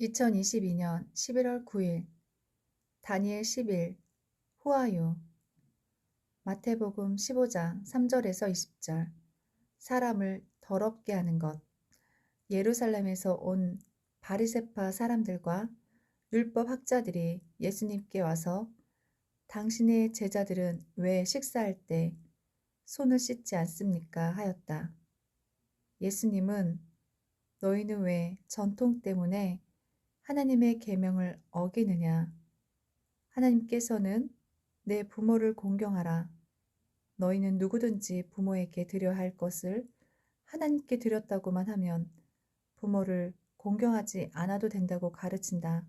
2022년 11월 9일 다니엘 10일 후아유 마태복음 15장 3절에서 20절 사람을 더럽게 하는 것 예루살렘에서 온 바리세파 사람들과 율법 학자들이 예수님께 와서 당신의 제자들은 왜 식사할 때 손을 씻지 않습니까? 하였다. 예수님은 너희는 왜 전통 때문에 하나님의 계명을 어기느냐? 하나님께서는 내 부모를 공경하라. 너희는 누구든지 부모에게 드려 할 것을 하나님께 드렸다고만 하면 부모를 공경하지 않아도 된다고 가르친다.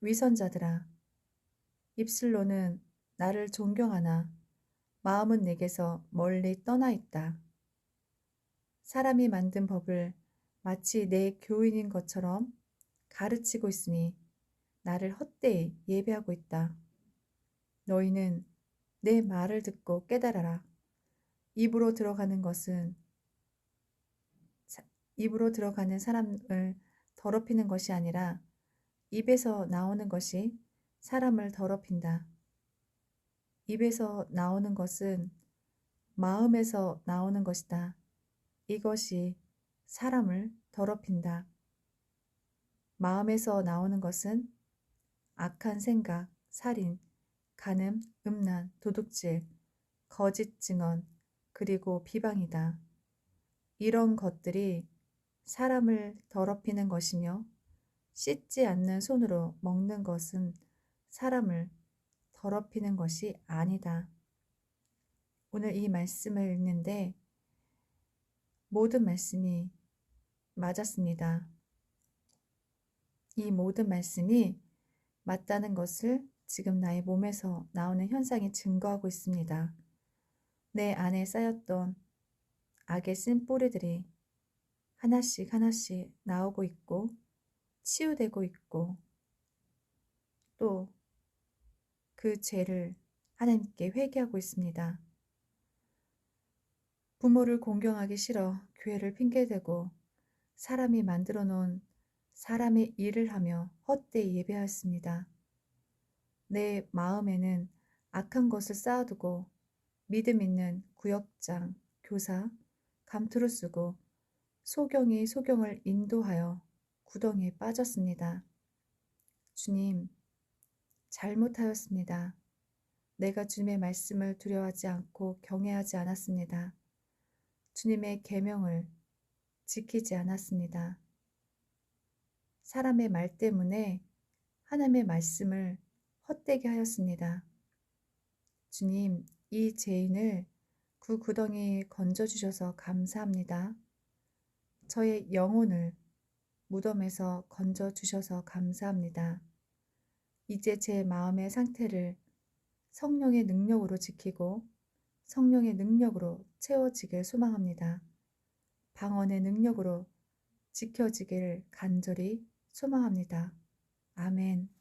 위선자들아, 입술로는 나를 존경하나 마음은 내게서 멀리 떠나 있다. 사람이 만든 법을 마치 내 교인인 것처럼 가르치고 있으니 나를 헛되이 예배하고 있다. 너희는 내 말을 듣고 깨달아라. 입으로 들어가는 것은 입으로 들어가는 사람을 더럽히는 것이 아니라 입에서 나오는 것이 사람을 더럽힌다. 입에서 나오는 것은 마음에서 나오는 것이다. 이것이 사람을 더럽힌다. 마음에서 나오는 것은 악한 생각, 살인, 간음, 음란, 도둑질, 거짓 증언, 그리고 비방이다. 이런 것들이 사람을 더럽히는 것이며 씻지 않는 손으로 먹는 것은 사람을 더럽히는 것이 아니다. 오늘 이 말씀을 읽는데 모든 말씀이 맞았습니다. 이 모든 말씀이 맞다는 것을 지금 나의 몸에서 나오는 현상이 증거하고 있습니다. 내 안에 쌓였던 악의 쓴 뿌리들이 하나씩 하나씩 나오고 있고 치유되고 있고 또 그 죄를 하나님께 회개하고 있습니다. 부모를 공경하기 싫어 교회를 핑계대고 사람이 만들어 놓은 사람의 일을 하며 헛되이 예배하였습니다. 내 마음에는 악한 것을 쌓아두고 믿음 있는 구역장, 교사, 감투를 쓰고 소경이 소경을 인도하여 구덩이에 빠졌습니다. 주님, 잘못하였습니다. 내가 주님의 말씀을 두려워하지 않고 경외하지 않았습니다. 주님의 계명을 지키지 않았습니다. 사람의 말 때문에 하나님의 말씀을 헛되게 하였습니다. 주님, 이 죄인을 그 구덩이 건져주셔서 감사합니다. 저의 영혼을 무덤에서 건져주셔서 감사합니다. 이제 제 마음의 상태를 성령의 능력으로 지키고 성령의 능력으로 채워지길 소망합니다. 방언의 능력으로 지켜지길 간절히 소망합니다. 아멘.